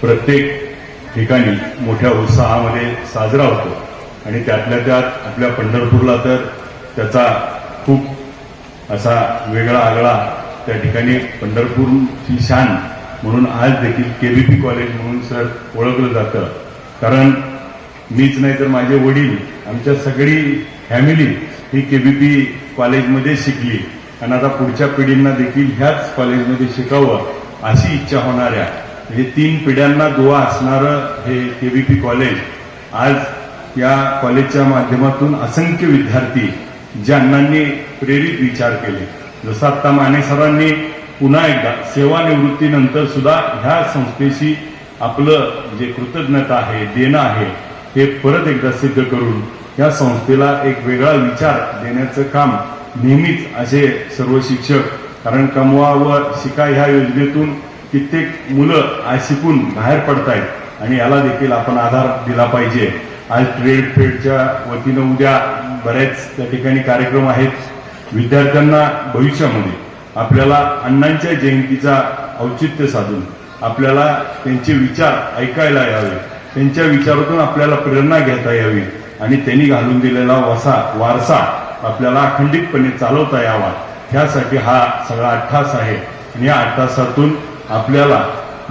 प्रत्येक ठिकाणी मोठ्या उत्साहामध्ये साजरा होतो. आणि त्यातल्या त्यात आपल्या पंढरपूरला तर त्याचा खूप असा वेगळा आगळा त्या ठिकाणी पंढरपूरची शान म्हणून आज देखील के वी पी कॉलेज म्हणून सर ओळखलं जातं. कारण मीच नाही तर माझे वडील आमच्या सगळी फॅमिली ही के बी पी कॉलेजमध्ये शिकली. आणि आता पुढच्या पिढींना देखील ह्याच कॉलेजमध्ये शिकावं अशी इच्छा होणाऱ्या म्हणजे तीन पिढ्यांना दुवा असणारं हे के बी पी कॉलेज आज या कॉलेजच्या माध्यमातून असंख्य विद्यार्थी ज्या अण्णांनी प्रेरित विचार केले. जसं आत्ता माने सरांनी पुन्हा एकदा सेवानिवृत्तीनंतर सुद्धा ह्या संस्थेशी आपलं जे कृतज्ञता आहे देणं आहे हे परत एकदा सिद्ध करून या संस्थेला एक वेगळा विचार देण्याचं काम नेहमीच असे सर्व शिक्षक कारण कमवा व शिका ह्या योजनेतून कित्येक मुलं आज शिकून बाहेर पडतायत आणि याला देखील आपण आधार दिला पाहिजे. आज ट्रेड फेडच्या वतीनं उद्या बऱ्याच त्या ठिकाणी कार्यक्रम आहेत. विद्यार्थ्यांना भविष्यामध्ये आपल्याला अण्णांच्या जयंतीचा औचित्य साधून आपल्याला त्यांचे विचार ऐकायला यावे. त्यांच्या विचारातून आपल्याला प्रेरणा घेता यावी आणि त्यांनी घालून दिलेला वसा वारसा आपल्याला अखंडितपणे चालवता यावा. ह्यासाठी हा सगळा अठ्ठास आहे. आणि या अठ्ठासातून आपल्याला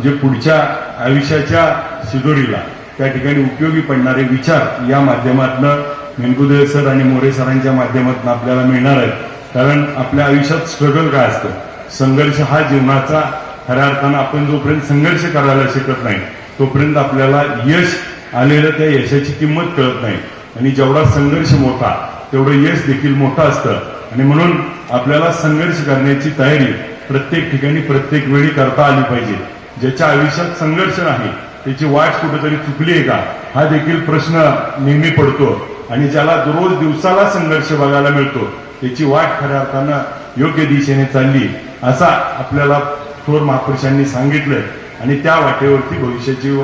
जे पुढच्या आयुष्याच्या शिदोरीला त्या ठिकाणी उपयोगी पडणारे विचार या माध्यमातनं मेनकुदेव सर आणि मोरे सरांच्या माध्यमातून आपल्याला मिळणार आहेत. कारण आपल्या आयुष्यात स्ट्रगल काय असतं? संघर्ष हा जीवनाचा खऱ्या अर्थानं आपण जोपर्यंत संघर्ष करायला शिकत नाही तोपर्यंत आपल्याला यश आलेलं त्या यशाची किंमत कळत नाही. आणि जेवढा संघर्ष मोठा तेवढं यश देखील मोठं असतं. आणि म्हणून आपल्याला संघर्ष करण्याची तयारी प्रत्येक ठिकाणी प्रत्येक वेळी करता आली पाहिजे. ज्याच्या आयुष्यात संघर्ष नाही त्याची वाट कुठेतरी चुकली आहे का? हा देखील प्रश्न नेहमी पडतो. आणि ज्याला दररोज दिवसाला संघर्ष बघायला मिळतो त्याची वाट खऱ्या अर्थानं योग्य दिशेने चालली असा आपल्याला थोर महापुरुषांनी सांगितलं आणि त्या वाटेवरती भविष्याची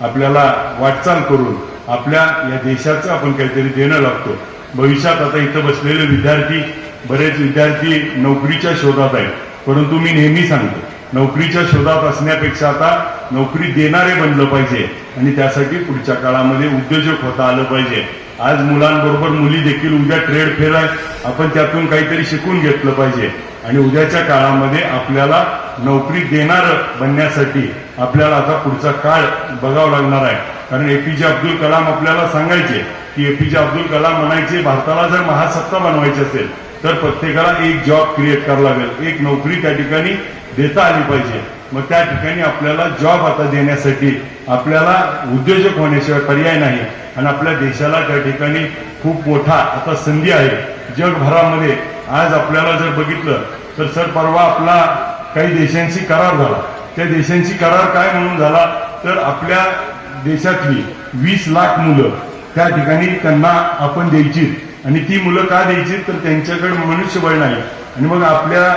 आपल्याला वाटचाल करून आपल्या या देशाचं आपण काहीतरी देणं लागतो. भविष्यात आता इथं बसलेले विद्यार्थी बरेच विद्यार्थी नोकरीच्या शोधात आहेत. परंतु मी नेहमी सांगतो नोकरीच्या शोधात असण्यापेक्षा आता नोकरी देणारे बनलं पाहिजे आणि त्यासाठी पुढच्या काळामध्ये उद्योजक होता आलं पाहिजे. आज मुलांबरोबर मुली देखील उद्या ट्रेड फेर आहे आपण त्यातून काहीतरी शिकून घेतलं पाहिजे. आणि उद्याच्या काळामध्ये आपल्याला नोकरी देणार बनण्यासाठी आपल्याला आता पुढचा काळ बघावा लागणार आहे. कारण एपीजे अब्दुल कलाम आपल्याला सांगायचे की एपीजे अब्दुल कलाम म्हणायचे भारताला जर महासत्ता बनवायची असेल तर प्रत्येकाला एक जॉब क्रिएट करावा लागेल. एक नोकरी त्या ठिकाणी देता आली पाहिजे. मग त्या ठिकाणी आपल्याला जॉब आता देण्यासाठी आपल्याला उद्योजक होण्याशिवाय पर्याय नाही. आणि आपल्या देशाला त्या ठिकाणी खूप मोठा आता संधी आहे. जगभरामध्ये आज आपल्याला जर बघितलं तर सर परवा आपला काही देशांशी करार झाला. त्या देशांशी करार काय म्हणून झाला? तर आपल्या देशातली वीस लाख मुलं त्या ठिकाणी त्यांना आपण द्यायची. आणि ती मुलं का द्यायची तर त्यांच्याकडे मनुष्यबळ नाही. आणि मग आपल्या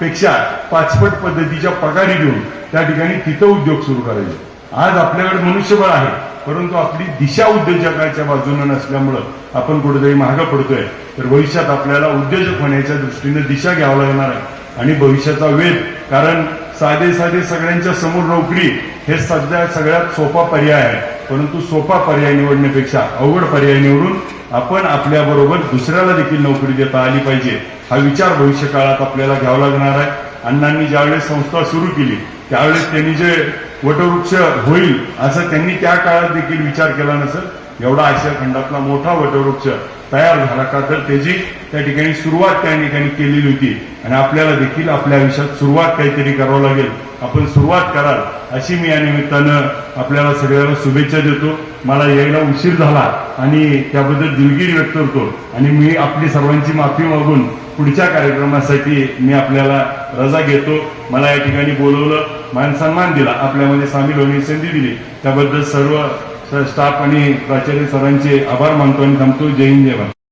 पेक्षा पाचपट पद्धतीच्या पगारी देऊन त्या ठिकाणी तिथं उद्योग सुरू करायचे. आज आपल्याकडे मनुष्यबळ आहे परंतु आपली दिशा उद्योजकाच्या बाजूनं नसल्यामुळं आपण कुठेतरी महाग पडतोय. तर भविष्यात आपल्याला उद्योजक होण्याच्या दृष्टीने दिशा घ्यावं लागणार आहे आणि भविष्याचा वेध कारण साधे साधे सगळ्यांच्या समोर नोकरी हे सध्या सगळ्यात सोपा पर्याय आहे. परंतु सोपा पर्याय निवडण्यापेक्षा अवघड पर्याय निवडून आपण आपल्या बरोबर दुसऱ्याला देखील नोकरी देता आली पाहिजे. हा विचार भविष्य काळात आपल्याला घ्यावा लागणार आहे. अण्णांनी ज्यावेळेस संस्था सुरू केली त्यावेळेस त्यांनी जे वटवृक्ष होईल असं त्यांनी त्या काळात देखील विचार केला नसेल एवढा आशिया खंडातला मोठा वटवृक्ष तयार झाला का तर त्याची त्या ठिकाणी सुरुवात त्या ठिकाणी केलेली होती. आणि आपल्याला देखील आपल्या आयुष्यात सुरुवात काहीतरी करावं लागेल. आपण सुरुवात कराल अशी मी या निमित्तानं आपल्याला सगळ्यांना शुभेच्छा देतो. मला यायला उशीर झाला आणि त्याबद्दल दिलगिरी व्यक्त करतो. आणि मी आपली सर्वांची माफी मागून पुढच्या कार्यक्रमासाठी मी आपल्याला रजा घेतो. मला या ठिकाणी बोलवलं मान सन्मान दिला आपल्यामध्ये सामील होण्याची संधी दिली. त्याबद्दल सर्व स्टाफ आणि प्राचार्य सरांचे आभार मानतो आणि थांबतो. जय हिंद जय भारत.